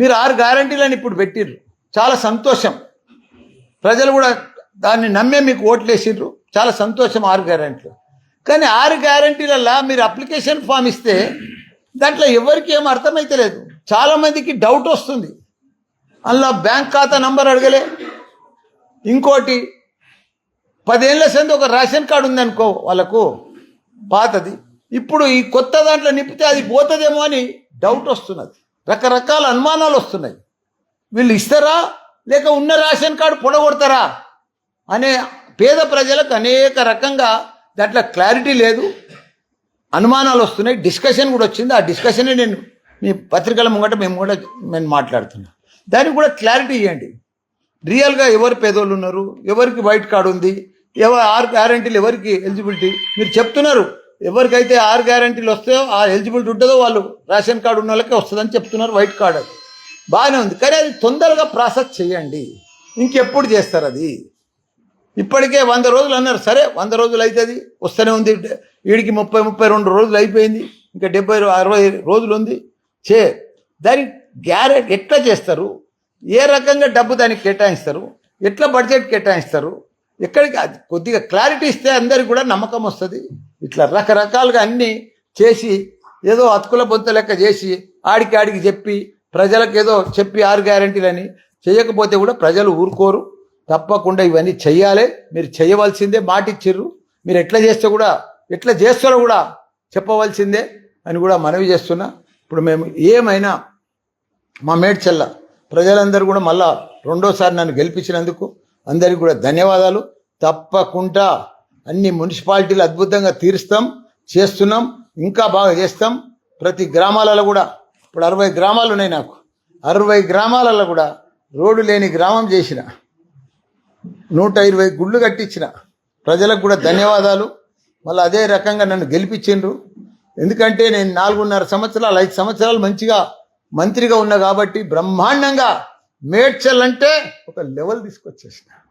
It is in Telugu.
మీరు ఆరు గ్యారంటీలను ఇప్పుడు పెట్టిర్రు. చాలా సంతోషం. ప్రజలు కూడా దాన్ని నమ్మే మీకు ఓట్లేసిర్రు చాలా సంతోషం ఆరు గ్యారంటీలు. కానీ ఆరు గ్యారంటీలల్లా మీరు అప్లికేషన్ ఫామ్ ఇస్తే దాంట్లో ఎవరికి ఏం అర్థమైతలేదు చాలామందికి డౌట్ వస్తుంది. అందులో బ్యాంక్ ఖాతా నంబర్ అడగలే. ఇంకోటి పదేళ్ళ సంది ఒక రేషన్ కార్డు ఉందనుకో వాళ్ళకు పాతది. ఇప్పుడు ఈ కొత్త దాంట్లో నింపితే అది పోతుందేమో అని డౌట్ వస్తున్నది. రకరకాల అనుమానాలు వస్తున్నాయి. వీళ్ళు ఇస్తారా? లేక ఉన్న రేషన్ కార్డు పొడగొడతారా? అనే పేద ప్రజలకు అనేక రకంగా దాంట్లో క్లారిటీ లేదు. అనుమానాలు వస్తున్నాయి. డిస్కషన్ కూడా వచ్చింది. ఆ డిస్కషనే నేను మీ పత్రికల ముంగట మేము కూడా నేను మాట్లాడుతున్నా. దానికి కూడా క్లారిటీ ఇవ్వండి. రియల్గా ఎవరు పేదోళ్ళు ఉన్నారు? ఎవరికి వైట్ కార్డు ఉంది? ఎవరు ఆరు గ్యారంటీలు ఎవరికి ఎలిజిబిలిటీ? మీరు చెప్తున్నారు. ఎవరికైతే ఆరు గ్యారంటీలు వస్తాయో ఆ ఎలిజిబిలిటీ ఉంటుందో వాళ్ళు రేషన్ కార్డు ఉన్న వాళ్ళకే వస్తుందని చెప్తున్నారు వైట్ కార్డు అది బాగానే ఉంది. కానీ అది తొందరగా ప్రాసెస్ చేయండి. ఇంకెప్పుడు చేస్తారు అది? ఇప్పటికే వంద రోజులు అన్నారు. సరే వంద రోజులు అవుతుంది వస్తూనే ఉంది. వీడికి ముప్పై ముప్పై రెండు రోజులు అయిపోయింది. ఇంకా డెబ్బై అరవై రోజులు ఉంది. చే దాని గ్యారెంటీ ఎట్లా చేస్తారు? ఏ రకంగా డబ్బు దానికి కేటాయిస్తారు? ఎట్లా బడ్జెట్ కేటాయిస్తారు? ఎక్కడికి కొద్దిగా క్లారిటీ ఇస్తే అందరికి కూడా నమ్మకం వస్తుంది. ఇట్లా రకరకాలుగా అన్నీ చేసి ఏదో అతుకుల బొంత లెక్క చేసి ఆడికి ఆడికి చెప్పి ప్రజలకు ఏదో చెప్పి ఆరు గ్యారంటీలని చేయకపోతే కూడా ప్రజలు ఊరుకోరు. తప్పకుండా ఇవన్నీ చెయ్యాలి. మీరు చేయవలసిందే మాటిచ్చిర్రు మీరు ఎట్లా చేస్తే కూడా ఎట్లా చేస్తారో కూడా చెప్పవలసిందే అని కూడా మనవి చేస్తున్నా. ఇప్పుడు మేము ఏమైనా మా మేడ్చల్ల ప్రజలందరూ కూడా మళ్ళా రెండోసారి నన్ను గెలిపించినందుకు అందరికీ కూడా ధన్యవాదాలు. తప్పకుండా అన్ని మున్సిపాలిటీలు అద్భుతంగా తీరుస్తాం చేస్తున్నాం ఇంకా బాగా చేస్తాం. ప్రతి గ్రామాలలో కూడా ఇప్పుడు అరవై గ్రామాలు ఉన్నాయి నాకు. అరవై గ్రామాలలో కూడా రోడ్డు లేని గ్రామం చేసిన. నూట ఇరవై గుళ్ళు కట్టించిన. ప్రజలకు కూడా ధన్యవాదాలు. మళ్ళీ అదే రకంగా నన్ను గెలిపించిండ్రు. ఎందుకంటే నేను నాలుగున్నర సంవత్సరాలు ఐదు సంవత్సరాలు మంచిగా మంత్రిగా ఉన్నా కాబట్టి బ్రహ్మాండంగా మేడ్చల్ అంటే ఒక లెవెల్ తీసుకొచ్చేసిన.